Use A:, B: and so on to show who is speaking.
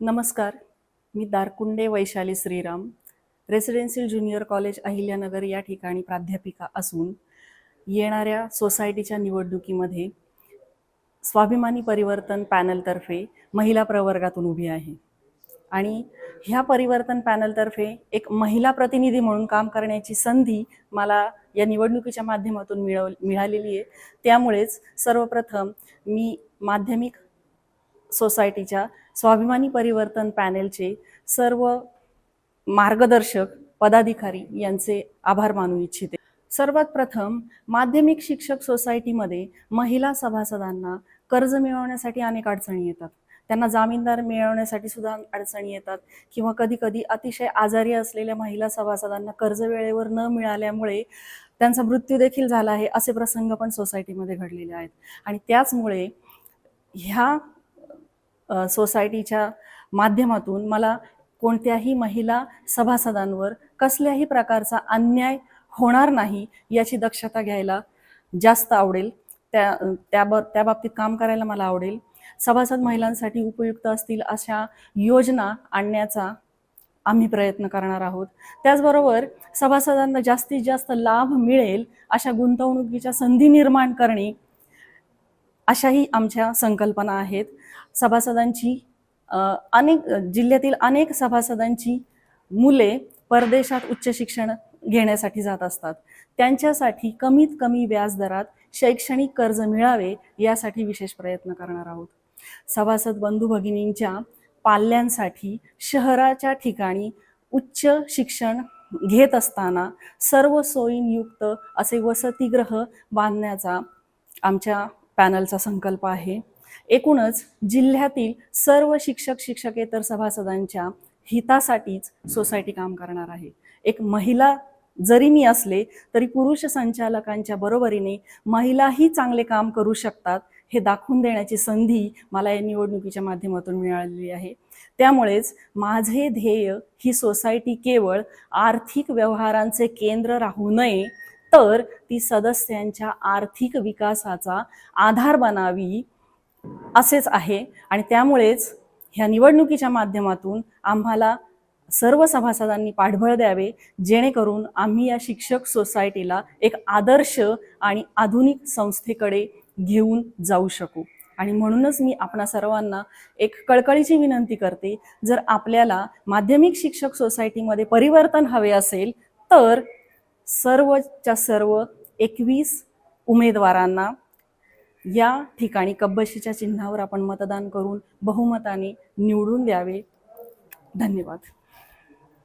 A: नमस्कार मी Darkunde Vaishali Shriram residential junior college Ahilyanagar या ठिकाणी प्राध्यापिका असून येणाऱ्या सोसायटीच्या निवडणुकीमध्ये स्वाभिमानी परिवर्तन पॅनलतर्फे महिला प्रवर्गातून उभी आहे. आणि ह्या परिवर्तन पॅनलतर्फे एक महिला प्रतिनिधी म्हणून काम करण्याची संधी मला या निवडणुकीच्या माध्यमातून मिळव मिळालेली आहे. त्यामुळेच सर्वप्रथम मी माध्यमिक सोसायटीच्या स्वाभिमानी परिवर्तन पॅनेलचे सर्व मार्गदर्शक पदाधिकारी यांचे आभार मानू इच्छिते. सर्वात प्रथम माध्यमिक शिक्षक सोसायटीमध्ये महिला सभासदांना कर्ज मिळवण्यासाठी अनेक अडचणी येतात. त्यांना जामीनदार मिळवण्यासाठी सुद्धा अडचणी येतात किंवा कधी कधी अतिशय आजारी असलेल्या महिला सभासदांना कर्ज वेळेवर न मिळाल्यामुळे त्यांचा मृत्यू देखील झाला आहे असे प्रसंग पण सोसायटीमध्ये घडलेले आहेत. आणि त्याचमुळे ह्या सोसायटीच्या माध्यमातून मला कोणत्याही महिला सभासदांवर कसल्याही प्रकारचा अन्याय होणार नाही याची दक्षता घ्यायला जास्त आवडेल. त्या त्या ब त्या बाबतीत काम करायला मला आवडेल. सभासद महिलांसाठी उपयुक्त असतील अशा योजना आणण्याचा आम्ही प्रयत्न करणार आहोत. त्याचबरोबर सभासदांना जास्तीत जास्त लाभ मिळेल अशा गुंतवणुकीच्या संधी निर्माण करणे अशाही आमच्या संकल्पना आहेत. सभासदांची अनेक जिल्ह्यातील अनेक सभासदांची मुले परदेशात उच्च शिक्षण घेण्यासाठी जात असतात. त्यांच्यासाठी कमीत कमी व्याजदरात शैक्षणिक कर्ज मिळावे यासाठी विशेष प्रयत्न करणार आहोत. सभासद बंधू भगिनींच्या पाल्यांसाठी शहराच्या ठिकाणी उच्च शिक्षण घेत असताना सर्व सोयींयुक्त असे वसतिगृह बांधण्याचा आमच्या पॅनलचा संकल्प आहे. एकूणच जिल्ह्यातील सर्व शिक्षक शिक्षकेतर सभासदांच्या हितासाठीच सोसायटी काम करणार आहे. एक महिला जरी मी असले तरी पुरुष संचालकांच्या बरोबरीने महिलाही चांगले काम करू शकतात हे दाखवून देण्याची संधी मला या निवडणुकीच्या माध्यमातून मिळालेली आहे. त्यामुळेच माझे ध्येय ही सोसायटी केवळ आर्थिक व्यवहारांचे केंद्र राहू नये तर ती सदस्यांच्या आर्थिक विकासाचा आधार बनावी असेच आहे. आणि त्यामुळेच ह्या निवडणुकीच्या माध्यमातून आम्हाला सर्व सभासदांनी पाठबळ द्यावे जेणेकरून आम्ही या शिक्षक सोसायटीला एक आदर्श आणि आधुनिक संस्थेकडे घेऊन जाऊ शकू. आणि म्हणूनच मी आपणा सर्वांना एक कळकळीची विनंती करते जर आपल्याला माध्यमिक शिक्षक सोसायटीमध्ये परिवर्तन हवे असेल तर सर्वच्या सर्व एकवीस उमेदवारांना या ठिकाणी कब्बशीच्या चिन्हावर आपण मतदान करून बहुमताने निवडून द्यावे. धन्यवाद.